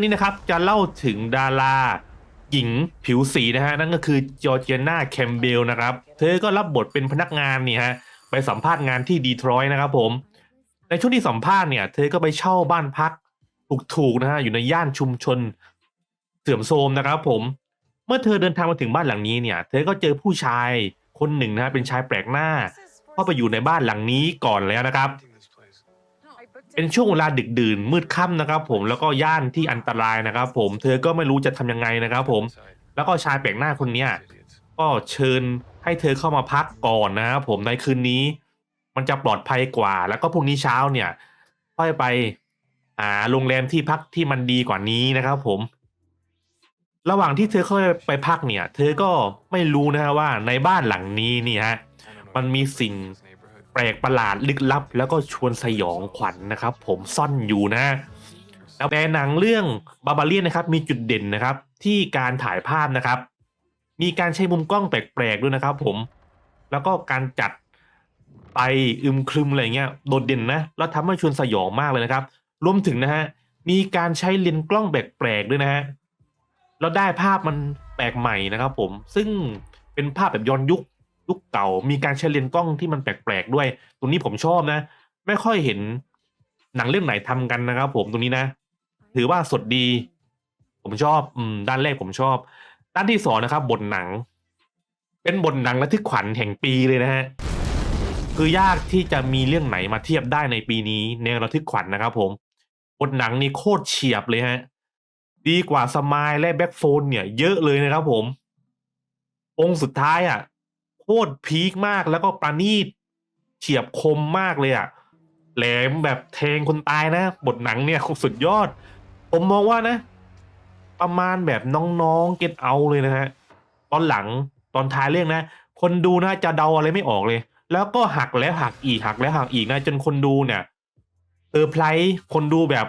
นี่นะครับจะเล่าถึงดาราหญิงผิวสีนะฮะ นั่นก็คือจอร์เจียนาแคมเบลนะครับ เธอก็รับบทเป็นพนักงานนี่ฮะไปสัมภาษณ์งานที่ดีทรอยต์นะครับผม ในช่วงที่สัมภาษณ์เนี่ย เธอก็ไปเช่าบ้านพักถูกๆนะฮะอยู่ในย่านชุมชนเสื่อมโทรมนะครับผม เมื่อเธอเดินทางมาถึงบ้านหลังนี้เนี่ย เธอก็เจอผู้ชายคนหนึ่งนะฮะเป็นชายแปลกหน้าเข้าไปอยู่ในบ้านหลังนี้ก่อนแล้วนะครับ เป็นช่วงเวลาดึกดื่นมืดค่ำนะครับ ผมแล้วก็ย่านที่อันตรายนะครับ ผมเธอก็ไม่รู้จะทำยังไงนะครับ ผม แล้วก็ชายแปลกหน้าคนเนี้ยก็เชิญให้เธอเข้ามาพักก่อนนะครับผมในคืนนี้ มันจะปลอดภัยกว่า แล้วก็พรุ่งนี้เช้าเนี่ยค่อยไปหาโรงแรมที่พักที่มันดีกว่านี้นะครับ ผม ระหว่างที่เธอเข้าไปพักเนี่ย เธอก็ไม่รู้นะฮะว่าในบ้านหลังนี้นี่ฮะมันมีสิ่ง ลกประหลาดลึกลับ แล้วก็ชวนสยองขวัญนะครับ ผมซ่อนอยู่นะแล้วแต่หนังเรื่องบาบาเลียนนะครับมีจุดเด่นนะครับ ที่การถ่ายภาพนะครับ มีการใช้มุมกล้องแปลกๆด้วยนะครับ ผม แล้วก็การจัดไปอึมครึมอะไรเงี้ยโดดเด่นนะแล้วทำให้ชวนสยองมากเลยนะครับ รวมถึงนะฮะมีการใช้เลนส์กล้องแปลกๆด้วยนะฮะแล้วได้ภาพมันแปลกใหม่นะครับ ผมซึ่งเป็นภาพแบบย้อนยุค ยุคเก่า มีการใช้เลนส์กล้องที่มันแปลกๆด้วย ตรงนี้ผมชอบนะ ไม่ค่อยเห็นหนังเรื่องไหนทำกันนะครับผมตรงนี้นะ ถือว่าสดดี ผมชอบอืมด้านแรกผมชอบ ด้านที่สองนะครับ บทหนัง เป็นบทหนังระทึกขวัญแห่งปีเลยนะฮะคือยากที่จะมีเรื่องไหนมาเทียบได้ในปีนี้แนวระทึกขวัญนะครับ ผมบทหนังนี่โคตรเฉียบเลยฮะ ดีกว่าสมายและแบ็คโฟนเนี่ย เยอะเลยนะครับผม องค์สุดท้ายอะ คตรพีคมากแล้วก็ประณีตเฉียบคมมากเลยอะแหลมแบบแทงคนตายนะ บทหนังเนี่ยสุดยอด ผมมองว่านะ ประมาณแบบน้องๆเก็ตเอาเลยนะฮะตอนหลังตอนท้ายเรื่องนะ คนดูนะจะเดาอะไรไม่ออกเลย แล้วก็หักแล้วหักอีกหักแล้วหักอีกนะจนคนดูเนี่ยเออไพลคนดูแบบ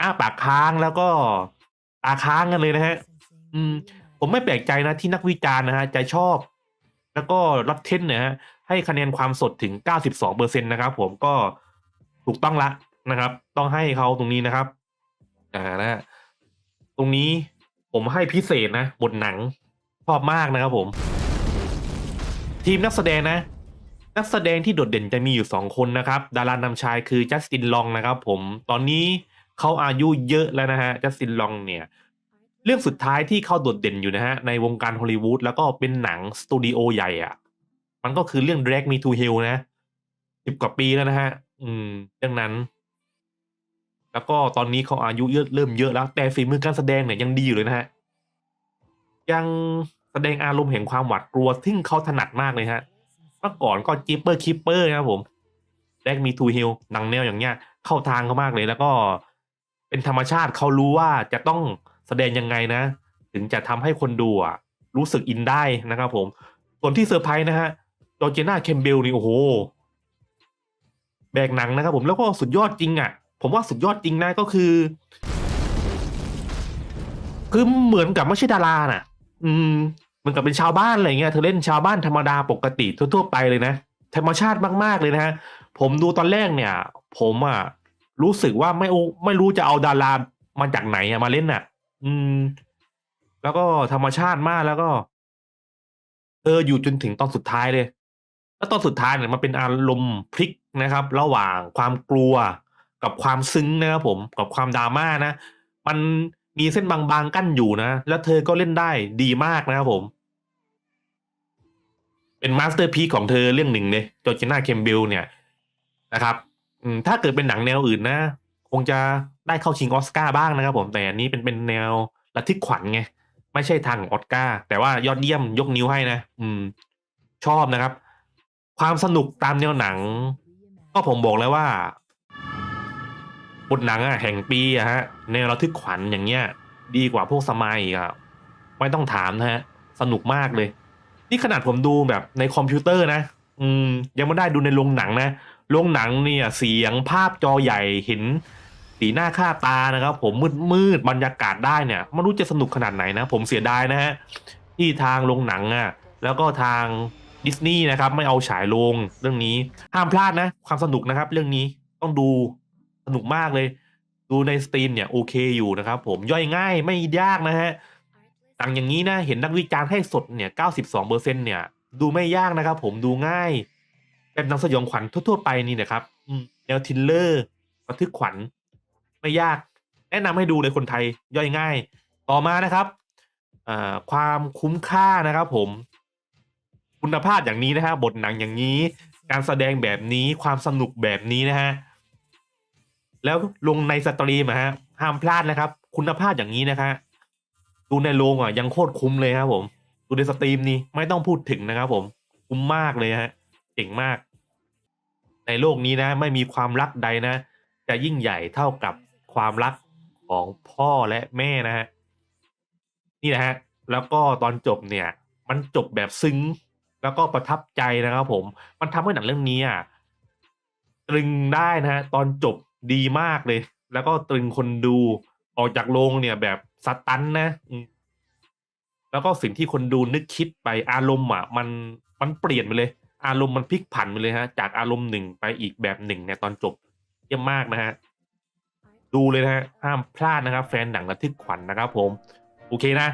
อ้าปากค้างแล้วก็ตาค้างกันเลยนะฮะ อืม ผมไม่แปลกใจนะที่นักวิจารณ์นะฮะจะชอบ แล้วก็รับเทนเนี่ยฮะให้คะแนนความสดถึง 92%นะครับผมก็ถูกต้องละนะครับ ต้องให้เขาตรงนี้นะครับ อ่านะ ตรงนี้ผมให้พิเศษนะบทหนังชอบมากนะครับผม ทีมนักแสดงนะ นักแสดงที่โดดเด่นจะมีอยู่สองคนนะครับ ดารานำชายคือจัสตินลองนะครับผมตอนนี้เขาอายุเยอะแล้วนะฮะจัสตินลองเนี่ย เรื่องสุดท้ายที่เขาโดดเด่นอยู่นะฮะในวงการฮอลลีวูดแล้วก็เป็นหนังสตูดิโอใหญ่อะ่ะ มันก็คือเรื่อง Drag Me to Hell นะสิบกว่าปีแล้วนะฮะ อืม เรื่องนั้น แล้วก็ตอนนี้เขาอายุเยอะเริ่มเยอะแล้ว แต่ฝีมือการแสดงเนี่ยยังดีอยู่เลยนะฮะ ยังแสดงอารมณ์แห่งความหวาดกลัวซึ่งเขาถนัดมากเลยฮะเมื่อก่อนก็จิปเปอร์คิปเปอร์นะครับผม Drag Me to Hell หนังแนวอย่างเงี้ย เข้าทางเขามากเลย แล้วก็เป็นธรรมชาติเขารู้ว่าจะต้อง แสดงยังไงนะ ถึงจะทำให้คนดูอะรู้สึกอินได้นะครับผม ส่วนที่เซอร์ไพรส์นะฮะจอร์เจน่าเคมเบลนี่โอ้โหแบกหนังนะครับผมแล้วก็สุดยอดจริงอะ ผมว่าสุดยอดจริงนะก็คือ คือเหมือนกับไม่ใช่ดาราน่ะ อืมเหมือนกับเป็นชาวบ้านอะไรเงี้ยเธอเล่นชาวบ้านธรรมดาปกติทั่วๆไปเลยนะธรรมชาติมากๆเลยนะฮะผมดูตอนแรกเนี่ย ผมอะรู้สึกว่าไม่ไม่รู้จะเอาดารามาจากไหนอะมาเล่นอะ อืม แล้วก็ธรรมชาติมากแล้วก็ เอออยู่จนถึงตอนสุดท้ายเลย แล้วตอนสุดท้ายเนี่ยมันเป็นอารมณ์พลิกนะครับ ระหว่างความกลัวกับความซึ้งนะครับผมกับความดราม่านะมันมีเส้นบางๆกั้นอยู่นะ แล้วเธอก็เล่นได้ดีมากนะครับผม เป็นมาสเตอร์พีของเธอเรื่องหนึ่งเลยจอร์จิน่าเคมเบลเนี่ยนะครับอืมถ้าเกิดเป็นหนังแนวอื่นนะ คงจะ ได้เข้าชิงออสการ์บ้างนะครับผมแต่อันนี้เป็นเป็นแนวระทึกขวัญไงไม่ใช่ทางออสการ์แต่ว่ายอดเยี่ยมยกนิ้วให้นะ อืม ชอบนะครับ ความสนุกตามแนวหนัง ก็ผมบอกแล้วว่าบทหนังอะแห่งปีอะฮะแนวระทึกขวัญอย่างเงี้ย ดีกว่าพวกสมัยอีกอะไม่ต้องถามนะฮะ สนุกมากเลย นี่ขนาดผมดูแบบในคอมพิวเตอร์นะ อืม ยังไม่ได้ดูในโรงหนังนะโรงหนังเนี่ย เสียงภาพจอใหญ่เห็น สีหน้าค่าตานะครับ ผมมืดมืดบรรยากาศได้เนี่ยไม่รู้จะสนุกขนาดไหนนะ ผมเสียดายนะฮะที่ทางโรงหนังอะแล้วก็ทางดิสนีย์นะครับไม่เอาฉายโรงเรื่องนี้ห้ามพลาดนะ ความสนุกนะครับ เรื่องนี้ต้องดูสนุกมากเลย ดูในสตรีมเนี่ยโอเคอยู่นะครับ ผมย่อยง่ายไม่ยากนะฮะต่างอย่างนี้นะเห็นนักวิจารณ์ให้สดเนี่ย92%เนี่ย ดูไม่ยากนะครับ ผมดูง่าย แบบหนังสยองขวัญทั่วๆไปนี่นะครับอืมแนวทิลเลอร์ระทึกขวัญ ไม่ยาก แนะนำให้ดูเลยคนไทยย่อยง่าย ต่อมานะครับความคุ้มค่านะครับผม คุณภาพอย่างนี้นะฮะบทหนังอย่างนี้ การแสดงแบบนี้ความสนุกแบบนี้นะฮะแล้วลงในสตรีมฮะห้ามพลาดนะครับ คุณภาพอย่างนี้นะคะดูในโรงอะยังโคตรคุ้มเลยครับผมดูในสตรีมนี่ไม่ต้องพูดถึงนะครับผมคุ้มมากเลยฮะเจ๋งมาก ในโลกนี้นะ ไม่มีความรักใดนะ จะยิ่งใหญ่เท่ากับ ความรักของพ่อและแม่นะฮะนี่นะฮะแล้วก็ตอนจบเนี่ย มันจบแบบซึ้ง แล้วก็ประทับใจนะครับผม มันทำให้หนังเรื่องนี้อะตรึงได้นะฮะตอนจบดีมากเลย แล้วก็ตรึงคนดูออกจากโรงเนี่ยแบบสตันนะแล้วก็สิ่งที่คนดูนึกคิดไปอารมณ์อะมันมันเปลี่ยนไปเลย อารมณ์มันพลิกผันไปเลยฮะ จากอารมณ์หนึ่งไปอีกแบบหนึ่งในตอนจบเยี่ยมมากนะฮะ ดูเลยนะฮะห้ามพลาดนะครับ แฟนหนังระทึกขวัญนะครับผม โอเคนะ